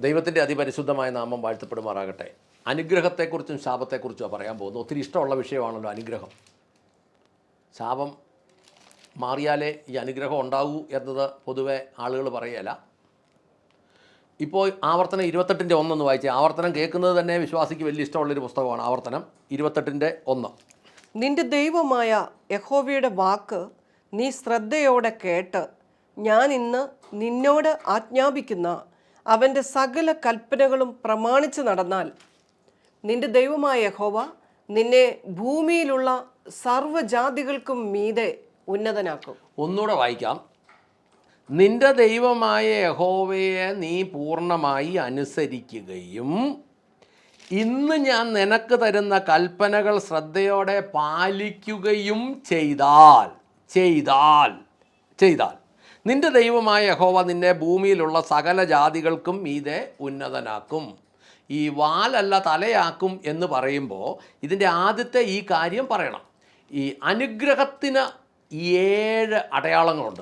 ദൈവത്തിന്റെ അതിപരിശുദ്ധമായ നാമം വാഴ്ത്തപ്പെടുമാറാകട്ടെ. അനുഗ്രഹത്തെക്കുറിച്ചും ശാപത്തെക്കുറിച്ചും പറയാൻ പോകുന്നു ഒത്തിരി ഇഷ്ടമുള്ള വിഷയമാണല്ലോ അനുഗ്രഹം. ശാപം മാറിയാലേ ഈ അനുഗ്രഹം ഉണ്ടാകൂ എന്നത് പൊതുവെ ആളുകൾ പറയുകയല്ല ഇപ്പോൾ ആവർത്തനം ഇരുപത്തെട്ടിന്റെ ഒന്നെന്ന് വായിച്ചേ. ആവർത്തനം കേൾക്കുന്നത് തന്നെ വിശ്വാസിക്ക് വലിയ ഇഷ്ടമുള്ളൊരു പുസ്തകമാണ് ആവർത്തനം ഇരുപത്തെട്ടിന്റെ ഒന്ന്. നിന്റെ ദൈവമായ യഹോവയുടെ വാക്ക് നീ ശ്രദ്ധയോടെ കേട്ട് ഞാൻ ഇന്ന് നിന്നോട് ആജ്ഞാപിക്കുന്ന അവന്റെ സകല കൽപ്പനകളും പ്രമാണിച്ച് നടന്നാൽ നിന്റെ ദൈവമായ ഹോവ നിന്നെ ഭൂമിയിലുള്ള സർവജാതികൾക്കും മീതെ ഉന്നതനാക്കും. ഒന്നുകൂടെ വായിക്കാം. നിന്റെ ദൈവമായ യഹോവയെ നീ പൂർണമായി അനുസരിക്കുകയും ഇന്ന് ഞാൻ നിനക്ക് തരുന്ന കൽപ്പനകൾ ശ്രദ്ധയോടെ പാലിക്കുകയും ചെയ്താൽ ചെയ്താൽ ചെയ്താൽ. നിന്റെ ദൈവമായ യഹോവ നിന്നെ ഭൂമിയിലുള്ള സകല ജാതികൾക്കും മീതെ ഉന്നതനാക്കും. ഈ വാലല്ല തലയാക്കും എന്ന് പറയുമ്പോൾ ഇതിന്റെ ആദ്യത്തെ ഈ കാര്യം പറയണം. ഈ അനുഗ്രഹത്തിന് ഏഴ് അടയാളങ്ങളുണ്ട്.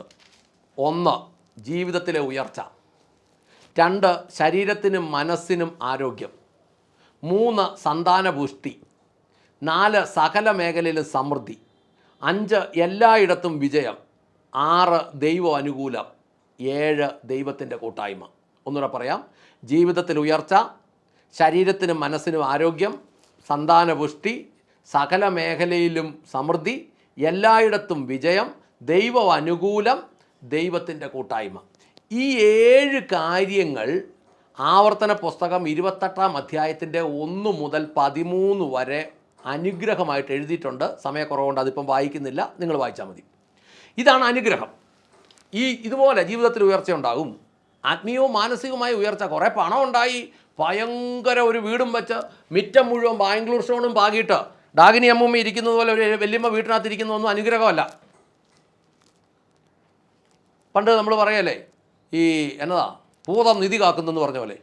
ഒന്ന് ജീവിതത്തിലെ ഉയർച്ച. രണ്ട് ശരീരത്തിനും മനസ്സിനും ആരോഗ്യം. മൂന്ന് സന്താനപുഷ്ടി. നാല് സകല മേഖലയിലും സമൃദ്ധി. അഞ്ച് എല്ലായിടത്തും വിജയം. ആറ് ദൈവ അനുകൂലം ഏഴ് ദൈവത്തിന്റെ കൂട്ടായ്മ. ഒന്നുകൂടെ പറയാം. ജീവിതത്തിൽ ഉയർച്ച ശരീരത്തിനും മനസ്സിനും ആരോഗ്യം സന്താനപുഷ്ടി സകല മേഖലയിലും സമൃദ്ധി എല്ലായിടത്തും വിജയം ദൈവ അനുകൂലം ദൈവത്തിന്റെ കൂട്ടായ്മ. ഈ ഏഴ് കാര്യങ്ങൾ ആവർത്തന പുസ്തകം ഇരുപത്തെട്ടാം അധ്യായത്തിന്റെ ഒന്ന് മുതൽ പതിമൂന്ന് വരെ അനുഗ്രഹമായിട്ട് എഴുതിയിട്ടുണ്ട്. സമയക്കുറവുകൊണ്ട് അതിപ്പം വായിക്കുന്നില്ല. നിങ്ങൾ വായിച്ചാൽ മതി. ഇതാണ് അനുഗ്രഹം. ഈ ഇതുപോലെ ജീവിതത്തിൽ ഉയർച്ച ഉണ്ടാകും. ആത്മീയവും മാനസികവുമായ ഉയർച്ച കുറേ പണം ഉണ്ടായി. ഭയങ്കര ഒരു വീടും വെച്ച് മിറ്റം മുഴുവൻ ബാംഗ്ലൂർ സ്റ്റോണും പാകിയിട്ട് ഡാഗിനി അമ്മൂമ്മ ഇരിക്കുന്നത് പോലെ ഒരു വലിയമ്മ വീട്ടിനകത്ത് ഇരിക്കുന്നതൊന്നും അനുഗ്രഹമല്ല. പണ്ട് നമ്മൾ പറയല്ലേ ഈ എന്നതാ ഭൂതം നിധി കാക്കുന്നെന്ന് പറഞ്ഞ പോലെ.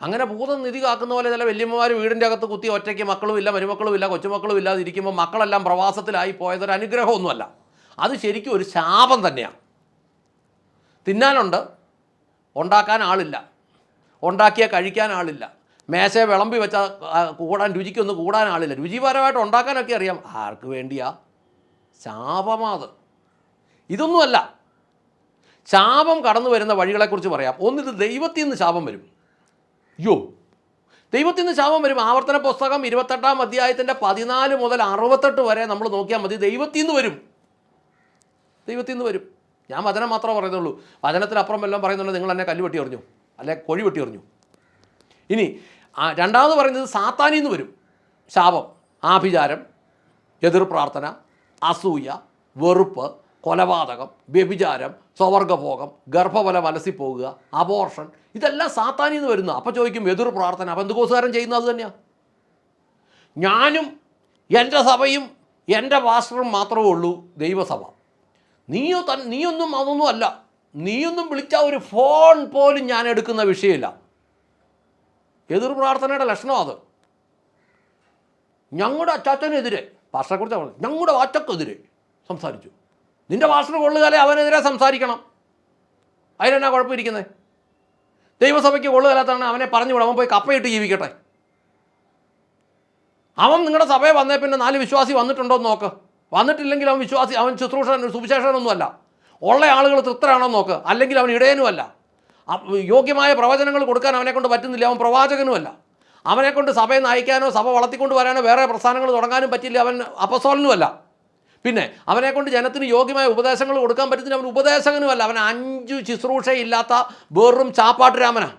അങ്ങനെ ഭൂതം നിധി കാക്കുന്ന പോലെ ചില വല്യമ്മമാർ വീടിന്റെ അകത്ത് കുത്തി ഒറ്റയ്ക്ക് മക്കളും ഇല്ല മരുമക്കളും ഇല്ല കൊച്ചുമക്കളും ഇല്ലാതെ ഇരിക്കുമ്പോൾ മക്കളെല്ലാം പ്രവാസത്തിലായി പോയതൊരു അനുഗ്രഹമൊന്നുമല്ല. അത് ശരിക്കും ഒരു ശാപം തന്നെയാണ്. തിന്നാനുണ്ട് ഉണ്ടാക്കാൻ ആളില്ല ഉണ്ടാക്കിയാൽ കഴിക്കാൻ ആളില്ല മേശ വിളമ്പി വെച്ചാൽ കൂടാൻ രുചിക്കൊന്ന് കൂടാൻ ആളില്ല. രുചിപരമായിട്ട് ഉണ്ടാക്കാനൊക്കെ അറിയാം. ആർക്ക് വേണ്ടിയാ? ശാപമാത് ഇതൊന്നുമല്ല. ശാപം കടന്നു വരുന്ന വഴികളെക്കുറിച്ച് പറയാം. ഒന്നിത് ദൈവത്തിൽ നിന്ന് ശാപം വരും. യോ ദൈവത്തിൽ നിന്ന് ശാപം വരും. ആവർത്തന പുസ്തകം ഇരുപത്തെട്ടാം അധ്യായത്തിന്റെ പതിനാല് മുതൽ അറുപത്തെട്ട് വരെ നമ്മൾ നോക്കിയാൽ മതി. ദൈവത്തിൽ നിന്ന് വരും. ദൈവത്തിൽ നിന്ന് വരും. ഞാൻ വചനം മാത്രമേ പറയുന്നുള്ളൂ. വചനത്തിനപ്പുറം എല്ലാം പറയുന്നുണ്ട് നിങ്ങൾ എന്നെ കല്ല് വെട്ടി എറിഞ്ഞു. അല്ലെ കൊഴി വെട്ടി എറിഞ്ഞു. ഇനി രണ്ടാമത് പറയുന്നത് സാത്താനിൽ നിന്ന് വരും. ശാപം ആഭിചാരം എതിർ പ്രാർത്ഥന അസൂയ വെറുപ്പ് കൊലപാതകം വ്യഭിചാരം സ്വവർഗഭോഗം ഗർഭഫല മനസ്സിൽ പോകുക അബോർഷൻ ഇതെല്ലാം സാത്താനിൽ നിന്ന് വരുന്ന അപ്പോൾ ചോദിക്കും എതിർ പ്രാർത്ഥന. അപ്പം എന്തുകോസുകാരൻ ചെയ്യുന്നത് അത് തന്നെയാണ് ഞാനും എന്റെ സഭയും എന്റെ പാസ്റ്ററും മാത്രമേ ഉള്ളൂ ദൈവസഭ. നീയോ തൻ നീയൊന്നും അതൊന്നും അല്ല. നീയൊന്നും വിളിച്ച ഒരു ഫോൺ പോലും ഞാൻ എടുക്കുന്ന വിഷയമില്ല. എതിർ പ്രാർത്ഥനയുടെ ലക്ഷണം അത്. ഞങ്ങളുടെ അച്ചാച്ചനെതിരെ പാസ്റ്ററെക്കുറിച്ച് പറഞ്ഞു ഞങ്ങളുടെ വാച്ചക്കെതിരെ സംസാരിച്ചു. നിന്റെ പാസ്റ്റർ കൊള്ളുകാലേ അവനെതിരെ സംസാരിക്കണം. അതിനെന്നാ കുഴപ്പമിരിക്കുന്നത് ദൈവസഭയ്ക്ക് കൊള്ളുകാലത്താണ് അവനെ പറഞ്ഞു വിടാം അവൻ പോയി കപ്പയിട്ട് ജീവിക്കട്ടെ. അവൻ നിങ്ങളുടെ സഭയെ വന്നേ പിന്നെ നാല് വിശ്വാസി വന്നിട്ടുണ്ടോ എന്ന് നോക്ക്. വന്നിട്ടില്ലെങ്കിൽ അവൻ വിശ്വാസി അവൻ ശുശ്രൂഷൻ സുവിശേഷനൊന്നുമല്ല ഉള്ള ആളുകൾ തൃപ്തരാണോ നോക്ക്. അല്ലെങ്കിൽ അവൻ ഇടയനുമല്ല. യോഗ്യമായ പ്രവചനങ്ങൾ കൊടുക്കാൻ അവനെക്കൊണ്ട് പറ്റുന്നില്ല. അവൻ പ്രവാചകനുമല്ല. അവനെ കൊണ്ട് സഭയെ നയിക്കാനോ സഭ വളർത്തിക്കൊണ്ട് വരാനോ വേറെ പ്രസ്ഥാനങ്ങൾ തുടങ്ങാനും പറ്റില്ല. അവൻ അപസോലനുമല്ല പിന്നെ അവനെ കൊണ്ട് ജനത്തിന് യോഗ്യമായ ഉപദേശങ്ങൾ കൊടുക്കാൻ പറ്റുന്നില്ല. അവൻ ഉപദേശകനുമല്ല. അവൻ അഞ്ചു ശുശ്രൂഷയില്ലാത്ത വെറും ചാപ്പാട്ടുരാമനാണ്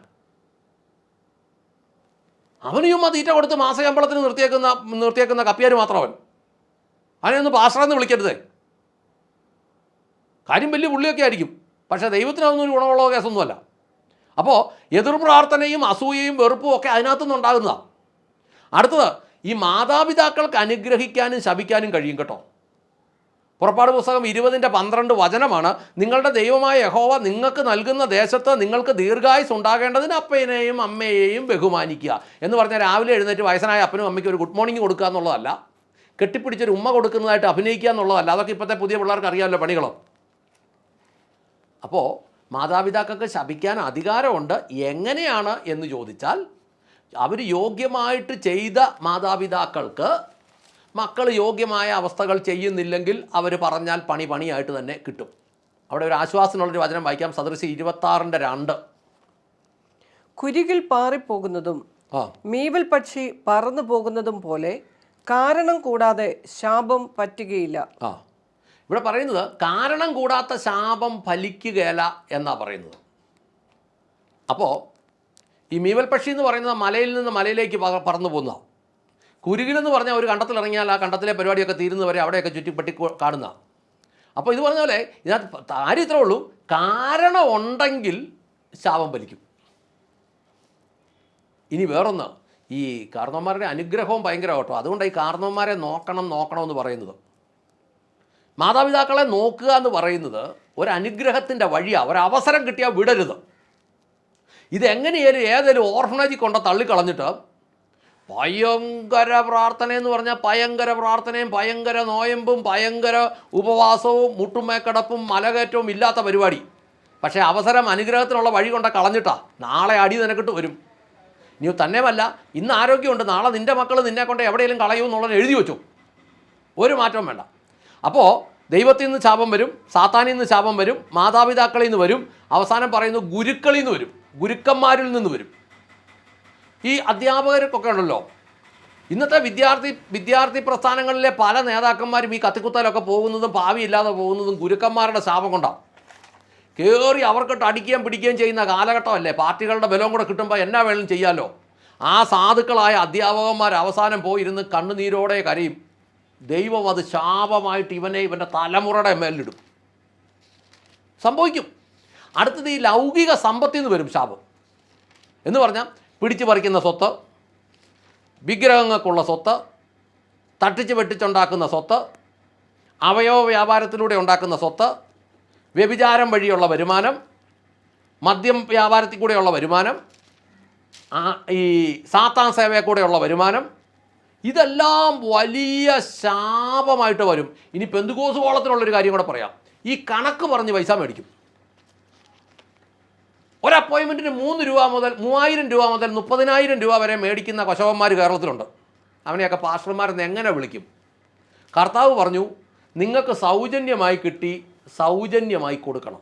അവന് ചുമ്മാ തീറ്റ കൊടുത്ത് മാസശമ്പളത്തിന് നിർത്തിയേക്കുന്ന നിർത്തിയേക്കുന്ന കപ്പിയാർ മാത്രം അവൻ. അവനെയൊന്ന് പാസ്റ്ററെന്ന് വിളിക്കരുത്. കാര്യം വലിയ പുള്ളിയൊക്കെ ആയിരിക്കും. പക്ഷേ ദൈവത്തിനൊന്നും ഒരു ഗുണമുള്ള കേസൊന്നുമല്ല. അപ്പോൾ എതിർ പ്രാർത്ഥനയും അസൂയയും വെറുപ്പും ഒക്കെ അതിനകത്തുനിന്ന് ഉണ്ടാകുന്നതാണ് അടുത്തത് ഈ മാതാപിതാക്കൾക്ക് അനുഗ്രഹിക്കാനും ശപിക്കാനും കഴിയും കേട്ടോ. പുറപ്പാട് പുസ്തകം ഇരുപതിന്റെ പന്ത്രണ്ട് വചനമാണ് നിങ്ങളുടെ ദൈവമായ യഹോവ നിങ്ങൾക്ക് നൽകുന്ന ദേശത്ത് നിങ്ങൾക്ക് ദീർഘായുസ് ഉണ്ടാകേണ്ടതിന് അപ്പനെയും അമ്മയെയും ബഹുമാനിക്കുക. എന്ന് പറഞ്ഞാൽ രാവിലെ എഴുന്നേറ്റ് വയസ്സനായ അപ്പനും അമ്മയ്ക്കും ഒരു ഗുഡ് മോർണിംഗ് കൊടുക്കുക എന്നുള്ളതല്ല. കെട്ടിപ്പിടിച്ചൊരു ഉമ്മ കൊടുക്കുന്നതായിട്ട് അഭിനയിക്കുക എന്നുള്ളതല്ല. അതൊക്കെ ഇപ്പോഴത്തെ പുതിയ പിള്ളേർക്ക് അറിയാമല്ലോ പണികളോ. അപ്പോൾ മാതാപിതാക്കൾക്ക് ശപിക്കാൻ അധികാരമുണ്ട്. എങ്ങനെയാണ് എന്ന് ചോദിച്ചാൽ അവർ യോഗ്യമായിട്ട് ചെയ്ത മാതാപിതാക്കൾക്ക് മക്കൾ യോഗ്യമായ അവസ്ഥകൾ ചെയ്യുന്നില്ലെങ്കിൽ അവർ പറഞ്ഞാൽ പണി പണിയായിട്ട് തന്നെ കിട്ടും. അവിടെ ഒരു ആശ്വാസമുള്ളൊരു വചനം വായിക്കാം. സദൃശി ഇരുപത്താറിന്റെ രണ്ട്. കുരികിൽ പാറിപ്പോകുന്നതും മീവൽ പക്ഷി പറന്നു പോകുന്നതും പോലെ കാരണം കൂടാതെ ശാപം പറ്റുകയില്ല. ആ ഇവിടെ പറയുന്നത് കാരണം കൂടാത്ത ശാപം ഫലിക്കുകയില്ല എന്നാണ് പറയുന്നത്. അപ്പോൾ ഈ മീവൽ പക്ഷി എന്ന് പറയുന്നത് മലയിൽ നിന്ന് മലയിലേക്ക് പറന്നു പോകുന്ന കുരുകിലെന്ന് പറഞ്ഞാൽ ഒരു കണ്ടത്തിൽ ഇറങ്ങിയാൽ ആ കണ്ടത്തിലെ പരിപാടിയൊക്കെ തീരുന്നവരെ അവിടെയൊക്കെ ചുറ്റിപ്പറ്റി കാണുന്ന. അപ്പോൾ ഇത് പറഞ്ഞ പോലെ ഇതിനകത്ത് കാര്യം ഇത്രേ ഉള്ളൂ. കാരണം ഉണ്ടെങ്കിൽ ശാപം ഫലിക്കും. ഇനി വേറൊന്ന് ഈ കാർന്നവന്മാരുടെ അനുഗ്രഹവും ഭയങ്കര കേട്ടോ. അതുകൊണ്ട് ഈ കാർന്നവന്മാരെ നോക്കണം നോക്കണം എന്ന് പറയുന്നത്. മാതാപിതാക്കളെ നോക്കുക എന്ന് പറയുന്നത് ഒരു അനുഗ്രഹത്തിന്റെ വഴിയാണ് ഒരവസരം കിട്ടിയാൽ വിടരുത്. ഇതെങ്ങനെയാലും ഏതെങ്കിലും ഓർഫനേജിൽ കൊണ്ട തള്ളിക്കളഞ്ഞിട്ട് ഭയങ്കര പ്രാർത്ഥന എന്ന് പറഞ്ഞാൽ ഭയങ്കര പ്രാർത്ഥനയും ഭയങ്കര നോയമ്പും ഭയങ്കര ഉപവാസവും മുട്ടുമേക്കടപ്പും മലകയറ്റവും ഇല്ലാത്ത പരിപാടി. പക്ഷേ അവസരം അനുഗ്രഹത്തിനുള്ള വഴി കൊണ്ട കളഞ്ഞിട്ടാ. നാളെ അടി നിനക്കിട്ട് വരും. ഇനി തന്നെയുമല്ല ഇന്ന് ആരോഗ്യമുണ്ട് നാളെ നിന്റെ മക്കൾ നിന്നെ കൊണ്ട് എവിടെയെങ്കിലും കളയൂ എന്നുള്ളത് എഴുതി വെച്ചു. ഒരു മാറ്റവും വേണ്ട. അപ്പോൾ ദൈവത്തിൽ നിന്ന് ശാപം വരും സാത്താനിൽ നിന്ന് ശാപം വരും മാതാപിതാക്കളിൽ നിന്ന് വരും അവസാനം പറയുന്നു ഗുരുക്കളിൽ നിന്ന് വരും ഗുരുക്കന്മാരിൽ നിന്ന് വരും. ഈ അധ്യാപകർക്കൊക്കെ ഉണ്ടല്ലോ ഇന്നത്തെ വിദ്യാർത്ഥി വിദ്യാർത്ഥി പ്രസ്ഥാനങ്ങളിലെ പല നേതാക്കന്മാരും ഈ കത്തിക്കുത്താലൊക്കെ പോകുന്നതും ഭാവിയില്ലാതെ പോകുന്നതും ഗുരുക്കന്മാരുടെ ശാപം കൊണ്ടാണ്. കയറി അവർക്കിട്ട് അടിക്കുകയും പിടിക്കുകയും ചെയ്യുന്ന കാലഘട്ടമല്ലേ? പാർട്ടികളുടെ ബലവും കൂടെ കിട്ടുമ്പോൾ എന്നാ വേണം ചെയ്യാമല്ലോ ആ സാധുക്കളായ അധ്യാപകന്മാർ അവസാനം പോയിരുന്ന് കണ്ണുനീരോടെ കരയും. ദൈവം അത് ശാപമായിട്ട് ഇവനെ ഇവന്റെ തലമുറയുടെ മേലിടും. സംഭവിക്കും. അടുത്തത് ഈ ലൗകിക സമ്പത്തിൽ നിന്ന് വരും ശാപം. എന്ന് പറഞ്ഞാൽ പിടിച്ചു പറിക്കുന്ന സ്വത്ത് വിഗ്രഹങ്ങൾക്കുള്ള സ്വത്ത് തട്ടിച്ച് വെട്ടിച്ചുണ്ടാക്കുന്ന സ്വത്ത് അവയവ വ്യാപാരത്തിലൂടെ ഉണ്ടാക്കുന്ന സ്വത്ത് വ്യഭിചാരം വഴിയുള്ള വരുമാനം മദ്യം വ്യാപാരത്തിൽ കൂടെയുള്ള വരുമാനം ഈ സാത്താൻ സേവയെ കൂടെയുള്ള വരുമാനം ഇതെല്ലാം വലിയ ശാപമായിട്ട് വരും. ഇനി പെന്തുകോസ് കോളത്തിനുള്ളൊരു കാര്യം കൂടെ പറയാം. ഈ കണക്ക് പറഞ്ഞ് പൈസ മേടിക്കും. ഒരു അപ്പോയിൻമെന്റിന് മൂന്ന് രൂപ മുതൽ മൂവായിരം രൂപ മുതൽ മുപ്പതിനായിരം രൂപ വരെ മേടിക്കുന്ന കൊശവന്മാർ കേരളത്തിലുണ്ട്. അവനെയൊക്കെ പാസ്റ്റർമാരെന്ന് എങ്ങനെ വിളിക്കും? കർത്താവ് പറഞ്ഞു നിങ്ങൾക്ക് സൗജന്യമായി കിട്ടി സൗജന്യമായി കൊടുക്കണം.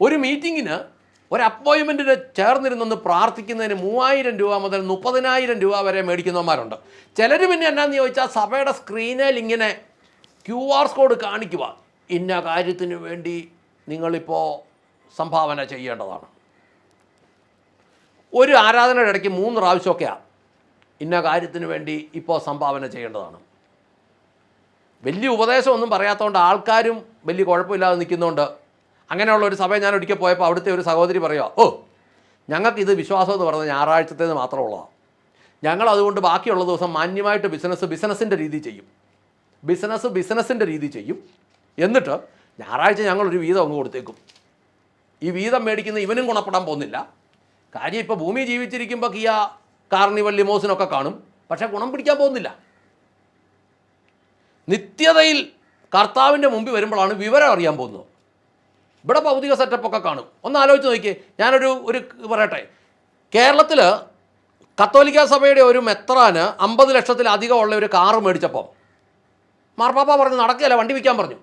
ഒരു മീറ്റിങ്ങിന് ഒരു അപ്പോയിൻമെന്റിന് ചേർന്നിരുന്നെന്ന് പ്രാർത്ഥിക്കുന്നതിന് മൂവായിരം രൂപ മുതൽ മുപ്പതിനായിരം രൂപ വരെ മേടിക്കുന്നവന്മാരുണ്ട്. ചിലർ പിന്നെ എന്നാന്ന് ചോദിച്ചാൽ സഭയുടെ സ്ക്രീനിൽ ഇങ്ങനെ ക്യു ആർ കോഡ് കാണിക്കുക. ഇന്ന കാര്യത്തിന് വേണ്ടി നിങ്ങളിപ്പോൾ സംഭാവന ചെയ്യേണ്ടതാണ്. ഒരു ആരാധനയുടെ ഇടയ്ക്ക് മൂന്ന് പ്രാവശ്യമൊക്കെയാണ് ഇന്ന കാര്യത്തിന് വേണ്ടി ഇപ്പോൾ സംഭാവന ചെയ്യേണ്ടതാണ്. വലിയ ഉപദേശമൊന്നും പറയാത്തതുകൊണ്ട് ആൾക്കാരും വലിയ കുഴപ്പമില്ലാതെ നിൽക്കുന്നതുകൊണ്ട് അങ്ങനെയുള്ള ഒരു സഭയെ ഞാൻ ഒരിക്കൽ പോയപ്പോൾ അവിടുത്തെ ഒരു സഹോദരി പറയുക ഓ ഞങ്ങൾക്ക് ഇത് വിശ്വാസം എന്ന് പറയുന്നത് ഞായറാഴ്ചത്തേത് മാത്രമുള്ളതാണ് ഞങ്ങൾ അതുകൊണ്ട് ബാക്കിയുള്ള ദിവസം മാന്യമായിട്ട് ബിസിനസ് ബിസിനസ്സിന്റെ രീതി ചെയ്യും. ബിസിനസ് ബിസിനസ്സിന്റെ രീതി ചെയ്യും. എന്നിട്ട് ഞായറാഴ്ച ഞങ്ങളൊരു വീതം അങ്ങ് കൊടുത്തേക്കും. ഈ വീതം മേടിക്കുന്ന ഇവനും ഗുണപ്പെടാൻ പോകുന്നില്ല. കാര്യം ഇപ്പോൾ ഭൂമി ജീവിച്ചിരിക്കുമ്പോൾ കിയ കാർണിവൽ ലിമോസിനൊക്കെ കാണും. പക്ഷേ ഗുണം പിടിക്കാൻ പോകുന്നില്ല. നിത്യതയിൽ കർത്താവിന്റെ മുമ്പിൽ വരുമ്പോഴാണ് വിവരം അറിയാൻ പോകുന്നത്. ഇവിടെ ഭൗതിക സെറ്റപ്പൊക്കെ കാണും. ഒന്ന് ആലോചിച്ച് നോക്കിയേ. ഞാനൊരു ഒരു പറയട്ടെ. കേരളത്തിൽ കത്തോലിക്ക സഭയുടെ ഒരു മെത്രാന് അമ്പത് ലക്ഷത്തിലധികം ഉള്ള ഒരു കാറ് മേടിച്ചപ്പം മാർപ്പാപ്പ പറഞ്ഞു നടക്കുകയല്ല വണ്ടി വിൽക്കാൻ പറഞ്ഞു.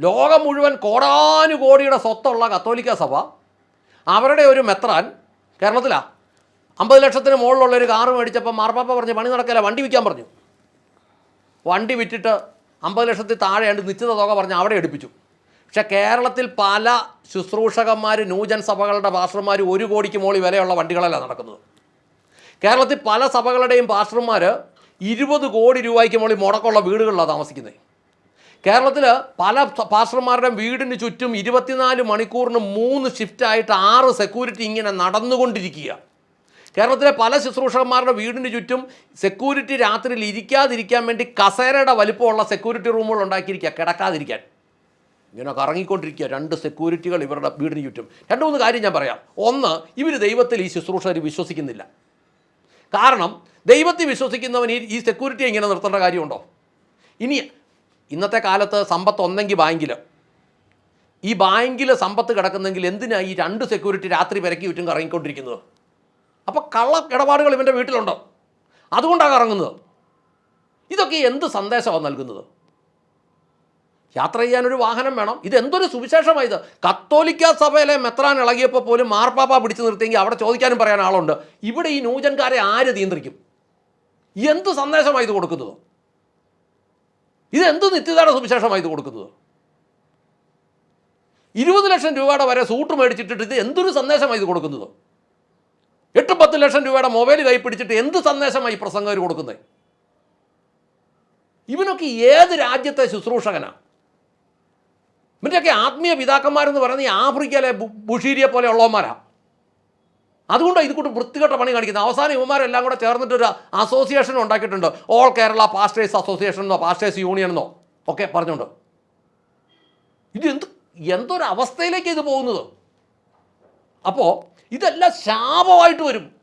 ലോകം മുഴുവൻ കോടാനുകോടിയുടെ സ്വത്തുള്ള കത്തോലിക്ക സഭ അവരുടെ ഒരു മെത്രാൻ കേരളത്തിലാണ് അമ്പത് ലക്ഷത്തിന് മുകളിലുള്ള ഒരു കാറ് മേടിച്ചപ്പോൾ മാർപ്പാപ്പ പറഞ്ഞു പണി നടക്കില്ല വണ്ടി വിൽക്കാൻ പറഞ്ഞു. വണ്ടി വിറ്റിട്ട് അമ്പത് ലക്ഷത്തിൽ താഴെയാണ്ട് നിശ്ചിത തുക പറഞ്ഞ് അവിടെ എടുപ്പിച്ചു. പക്ഷെ കേരളത്തിൽ പല ശുശ്രൂഷകന്മാർ നൂജൻ സഭകളുടെ പാസ്റ്റർമാർ ഒരു കോടിക്ക് മോളി വിലയുള്ള വണ്ടികളല്ല നടക്കുന്നത്. കേരളത്തിൽ പല സഭകളുടെയും പാസ്റ്റർമാർ ഇരുപത് കോടി രൂപയ്ക്ക് മോളി മുടക്കമുള്ള വീടുകളിലാണ് താമസിക്കുന്നത്. കേരളത്തിൽ പല പാസ്റ്റർമാരുടെ വീടിന് ചുറ്റും ഇരുപത്തിനാല് മണിക്കൂറിന് മൂന്ന് ഷിഫ്റ്റായിട്ട് ആറ് സെക്യൂരിറ്റി ഇങ്ങനെ നടന്നുകൊണ്ടിരിക്കുക കേരളത്തിലെ പല ശുശ്രൂഷകന്മാരുടെ വീടിന് ചുറ്റും സെക്യൂരിറ്റി രാത്രിയിൽ ഇരിക്കാതിരിക്കാൻ വേണ്ടി കസേരയുടെ വലിപ്പമുള്ള സെക്യൂരിറ്റി റൂമുകൾ ഉണ്ടാക്കിയിരിക്കുക. കിടക്കാതിരിക്കാൻ. ഇങ്ങനെ കറങ്ങിക്കൊണ്ടിരിക്കുക രണ്ട് സെക്യൂരിറ്റികൾ ഇവരുടെ വീടിന് ചുറ്റും. രണ്ട് മൂന്ന് കാര്യം ഞാൻ പറയാം. ഒന്ന് ഇവർ ദൈവത്തിൽ ഈ ശുശ്രൂഷകർ വിശ്വസിക്കുന്നില്ല. കാരണം ദൈവത്തിൽ വിശ്വസിക്കുന്നവൻ ഈ സെക്യൂരിറ്റി ഇങ്ങനെ നിർത്തേണ്ട കാര്യമുണ്ടോ? ഇനി ഇന്നത്തെ കാലത്ത് സമ്പത്ത് ഒന്നെങ്കിൽ ബാങ്കിൽ. ഈ ബാങ്കിൽ സമ്പത്ത് കിടക്കുന്നെങ്കിൽ എന്തിനാണ് ഈ രണ്ട് സെക്യൂരിറ്റി രാത്രി പെരക്കി ചുറ്റും കറങ്ങിക്കൊണ്ടിരിക്കുന്നത്? അപ്പോൾ കള്ള ഇടപാടുകൾ ഇവന്റെ വീട്ടിലുണ്ടോ. അതുകൊണ്ടാണ് ഇറങ്ങുന്നത്. ഇതൊക്കെ എന്ത് സന്ദേശമാണ് നൽകുന്നത്? യാത്ര ചെയ്യാനൊരു വാഹനം വേണം. ഇതെന്തൊരു എന്തൊരു സുവിശേഷമായി ഇത്? കത്തോലിക്ക സഭയിലെ മെത്രാൻ ഇളകിയപ്പോൾ പോലും മാർപ്പാപ്പ പിടിച്ചു നിർത്തിയെങ്കിൽ അവിടെ ചോദിക്കാനും പറയാൻ ആളുണ്ട്. ഇവിടെ ഈ നൂജൻകാരെ ആര് നിയന്ത്രിക്കും? എന്ത് സന്ദേശമായി ഇത് കൊടുക്കുന്നത്? ഇതെന്ത് നിത്യതയുടെ സുവിശേഷമായി ഇത് കൊടുക്കുന്നത്? ഇരുപത് ലക്ഷം രൂപയുടെ വരെ സൂട്ട് മേടിച്ചിട്ടിട്ട് ഇത് എന്തൊരു സന്ദേശമായി ഇത് കൊടുക്കുന്നത്? എട്ട് പത്ത് ലക്ഷം രൂപയുടെ മൊബൈൽ കൈ പിടിച്ചിട്ട് എന്ത് സന്ദേശമായി അവർ കൊടുക്കുന്നത് ഇവനൊക്കെ ഏത് രാജ്യത്തെ ശുശ്രൂഷകനാണ് ഇവന്റെയൊക്കെ ആത്മീയ പിതാക്കന്മാരെന്ന് പറയുന്നത് ഈ ആഫ്രിക്കയിലെ ബുഷീരിയെ പോലെ ഉള്ളവന്മാരാണ് അതുകൊണ്ടാണ് ഇത് കൂട്ട് വൃത്തികെട്ട പണി കാണിക്കുന്നത്. അവസാനം ഇവന്മാരെല്ലാം കൂടെ ചേർന്നിട്ടൊരു അസോസിയേഷൻ ഉണ്ടാക്കിയിട്ടുണ്ട്. ഓൾ കേരള പാസ്റ്റേഴ്സ് അസോസിയേഷൻ എന്നോ പാസ്റ്റേഴ്സ് യൂണിയൻ എന്നോ ഒക്കെ പറഞ്ഞുകൊണ്ട്. ഇത് എന്ത് എന്തൊരവസ്ഥയിലേക്ക് ഇത് പോകുന്നത്? അപ്പോൾ ഇതെല്ലാം ശാപമായിട്ട് വരും.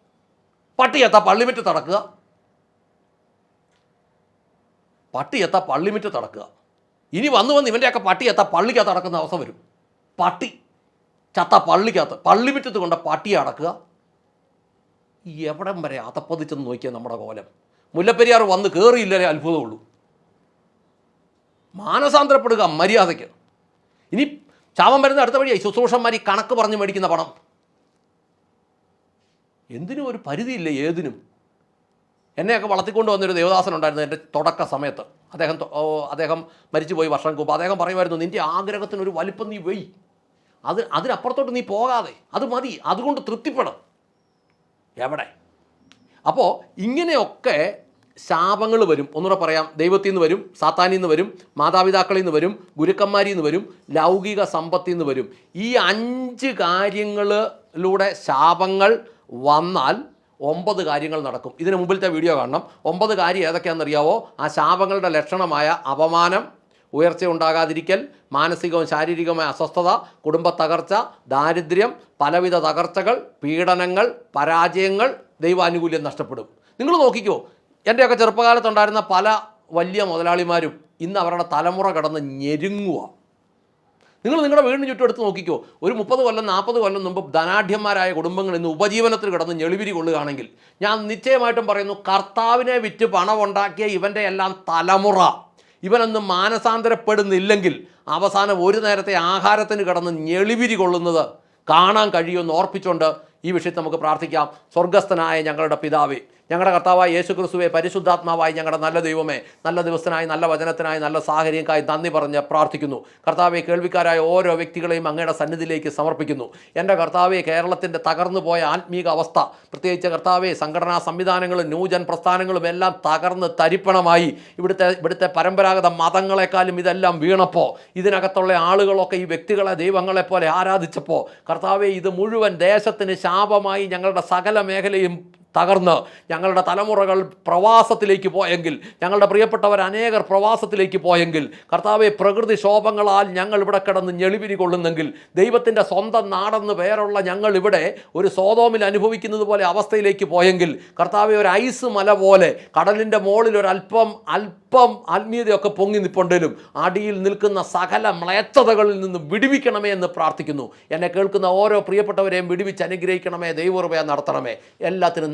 പട്ടിയെത്ത പള്ളിമിറ്റ് തടക്കുക. പട്ടിയെത്ത പള്ളിമിറ്റ് തടക്കുക. ഇനി വന്നു വന്ന് ഇവന്റെയൊക്കെ പട്ടിയെത്ത പള്ളിക്കകത്ത് അടക്കുന്ന അവസ്ഥ വരും. പട്ടി ചത്ത പള്ളിക്കകത്ത് പള്ളിമിറ്റത്ത് കൊണ്ട് പട്ടിയെ അടക്കുക. എവിടം വരെ അതപ്പതിച്ചെന്ന് നോക്കിയാൽ നമ്മുടെ കോലം. മുല്ലപ്പെരിയാർ വന്ന് കയറിയില്ലേ അത്ഭുതമുള്ളൂ. മാനസാന്തരപ്പെടുക മര്യാദയ്ക്ക്. ഇനി ചാവം വരുന്ന അടുത്ത വഴിയായി ശുശ്രൂഷന്മാർ ഈ കണക്ക് പറഞ്ഞ് മേടിക്കുന്ന പണം. എന്തിനും ഒരു പരിധിയില്ല ഏതിനും. എന്നെയൊക്കെ വളർത്തിക്കൊണ്ട് വന്നൊരു ദേവദാസൻ ഉണ്ടായിരുന്നു എന്റെ തുടക്ക സമയത്ത്. അദ്ദേഹം അദ്ദേഹം മരിച്ചുപോയി വർഷം മുമ്പ്. അദ്ദേഹം പറയുമായിരുന്നു നിന്റെ ആഗ്രഹത്തിനൊരു വലിപ്പം നീ വെയ്. അത് അതിനപ്പുറത്തോട്ട് നീ പോകാതെ. അത് മതി. അതുകൊണ്ട് തൃപ്തിപ്പെടാം എവിടെ? അപ്പോൾ ഇങ്ങനെയൊക്കെ ശാപങ്ങൾ വരും. ഒന്നുകൂടെ പറയാം. ദൈവത്തിൽ നിന്ന് വരും സാത്താനിൽ നിന്ന് വരും മാതാപിതാക്കളിൽ നിന്ന് വരും ഗുരുക്കന്മാരിൽ നിന്ന് വരും ലൗകിക സമ്പത്തിൽ നിന്ന് വരും. ഈ അഞ്ച് കാര്യങ്ങളിലൂടെ ശാപങ്ങൾ വന്നാൽ ഒമ്പത് കാര്യങ്ങൾ നടക്കും. ഇതിന് മുമ്പിലത്തെ വീഡിയോ കാണണം. ഒമ്പത് കാര്യം ഏതൊക്കെയാണെന്നറിയാവോ? ആ ശാപങ്ങളുടെ ലക്ഷണമായ അപമാനം ഉയർച്ച ഉണ്ടാകാതിരിക്കൽ മാനസികവും ശാരീരികവുമായ അസ്വസ്ഥത കുടുംബ തകർച്ച ദാരിദ്ര്യം പലവിധ തകർച്ചകൾ പീഡനങ്ങൾ പരാജയങ്ങൾ ദൈവാനുകൂല്യം നഷ്ടപ്പെടും. നിങ്ങൾ നോക്കിക്കോ എന്റെയൊക്കെ ചെറുപ്പകാലത്തുണ്ടായിരുന്ന പല വലിയ മുതലാളിമാരും ഇന്ന് അവരുടെ തലമുറ കടന്ന് ഞെരുങ്ങുക നിങ്ങൾ നിങ്ങളുടെ വീടിന് ചുറ്റും എടുത്ത് നോക്കിക്കോ. ഒരു മുപ്പത് കൊല്ലം നാൽപ്പത് കൊല്ലം മുമ്പ് ധനാഢ്യന്മാരായ കുടുംബങ്ങൾ ഇന്ന് ഉപജീവനത്തിൽ കിടന്ന് ഞെളിവിരി കൊള്ളുകയാണെങ്കിൽ ഞാൻ നിശ്ചയമായിട്ടും പറയുന്നു കർത്താവിനെ വിറ്റ് പണമുണ്ടാക്കിയ ഇവന്റെ എല്ലാം തലമുറ. ഇവനൊന്നും മാനസാന്തരപ്പെടുന്നില്ലെങ്കിൽ അവസാനം ഒരു നേരത്തെ ആഹാരത്തിന് കിടന്ന് ഞെളിവിരി കൊള്ളുന്നത് കാണാൻ കഴിയുമെന്ന് ഓർപ്പിച്ചുകൊണ്ട് ഈ വിഷയത്തെ നമുക്ക് പ്രാർത്ഥിക്കാം. സ്വർഗസ്ഥനായ ഞങ്ങളുടെ പിതാവേ ഞങ്ങളുടെ കർത്താവായ യേശു ക്രിസ്തുവെ പരിശുദ്ധാത്മാവായി ഞങ്ങളുടെ നല്ല ദൈവമേ നല്ല ദിവസത്തിനായി നല്ല വചനത്തിനായി നല്ല സാഹചര്യങ്ങൾക്കായി നന്ദി പറഞ്ഞ് പ്രാർത്ഥിക്കുന്നു. കർത്താവെ കേൾവിക്കാരായ ഓരോ വ്യക്തികളെയും അങ്ങയുടെ സന്നിധിയിലേക്ക് സമർപ്പിക്കുന്നു. എന്റെ കർത്താവെ കേരളത്തിന്റെ തകർന്നു പോയ ആത്മീക അവസ്ഥ പ്രത്യേകിച്ച് കർത്താവെ സംഘടനാ സംവിധാനങ്ങളും ന്യൂജൻ പ്രസ്ഥാനങ്ങളും എല്ലാം തകർന്ന് തരിപ്പണമായി. ഇവിടുത്തെ ഇവിടുത്തെ പരമ്പരാഗത മതങ്ങളെക്കാളും ഇതെല്ലാം വീണപ്പോൾ ഇതിനകത്തുള്ള ആളുകളൊക്കെ ഈ വ്യക്തികളെ ദൈവങ്ങളെ പോലെ ആരാധിച്ചപ്പോൾ കർത്താവെ ഇത് മുഴുവൻ ദേശത്തിന് ശാപമായി ഞങ്ങളുടെ സകല മേഖലയും തകർന്ന് ഞങ്ങളുടെ തലമുറകൾ പ്രവാസത്തിലേക്ക് പോയെങ്കിൽ ഞങ്ങളുടെ പ്രിയപ്പെട്ടവർ അനേകർ പ്രവാസത്തിലേക്ക് പോയെങ്കിൽ കർത്താവെ പ്രകൃതി ശോഭങ്ങളാൽ ഞങ്ങൾ ഇവിടെ കിടന്ന് ഞെളിവിരി കൊള്ളുന്നെങ്കിൽ ദൈവത്തിന്റെ സ്വന്തം നാടെന്ന് പേരുള്ള ഞങ്ങൾ ഇവിടെ ഒരു സോതോമിൽ അനുഭവിക്കുന്നത് പോലെ അവസ്ഥയിലേക്ക് പോയെങ്കിൽ കർത്താവെ ഒരു ഐസ് മല പോലെ കടലിന്റെ മുകളിൽ ഒരു അല്പം അല്പം ആത്മീയതയൊക്കെ പൊങ്ങി നിൽപ്പുണ്ടെങ്കിലും അടിയിൽ നിൽക്കുന്ന സകല മ്ലേച്ഛതകളിൽ നിന്ന് വിടുവിക്കണമേ എന്ന് പ്രാർത്ഥിക്കുന്നു. എന്നെ കേൾക്കുന്ന ഓരോ പ്രിയപ്പെട്ടവരെയും വിടുവിച്ച് അനുഗ്രഹിക്കണമേ ദൈവകൃപയ നടത്തണമേ. എല്ലാത്തിനും